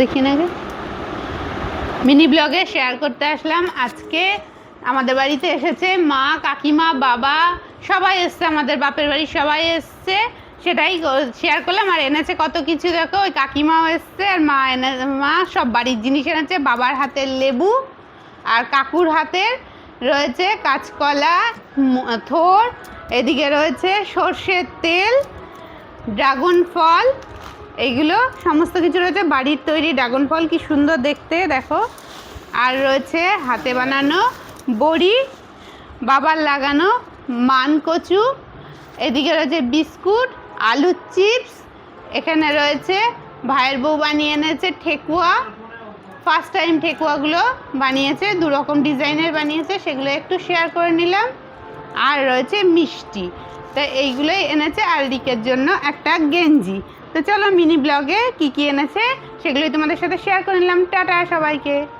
দেখি মিনি ব্লগে শেয়ার করতে আসলাম। আজকে আমাদের বাড়িতে এসেছে মা, কাকিমা, বাবা, সবাই এসছে, আমাদের বাপের বাড়ির সবাই এসছে। সেটাই শেয়ার করলাম। আর এনেছে কত কিছু দেখো। ওই কাকিমাও এসছে আর মা এনে, মা সব বাড়ির জিনিস এনেছে। বাবার হাতের লেবু আর কাকুর হাতের রয়েছে কাঁচকলা থোর। এদিকে রয়েছে সর্ষের তেল। ড্রাগন ফল, এইগুলো সমস্ত কিছু রয়েছে। বাড়ির তৈরি ড্রাগন ফল, কি সুন্দর দেখতে, দেখো। আর রয়েছে হাতে বানানো বড়ি, বাবার লাগানো মান কচু এদিকে রয়েছে বিস্কুট, আলুর চিপস, এখানে রয়েছে ভাইয়ের বউ বানিয়ে এনেছে ঠেকুয়া। ফার্স্ট টাইম ঠেকুয়াগুলো বানিয়েছে দু রকম ডিজাইনের বানিয়েছে, সেগুলো একটু শেয়ার করে নিলাম। আর রয়েছে মিষ্টি। তো এইগুলোই এনেছে আর রিকের জন্য একটা গেঞ্জি। তো চলো মিনি ব্লগে কী কী এনেছে সেগুলোই তোমাদের সাথে শেয়ার করে নিলাম। টাটা সবাইকে।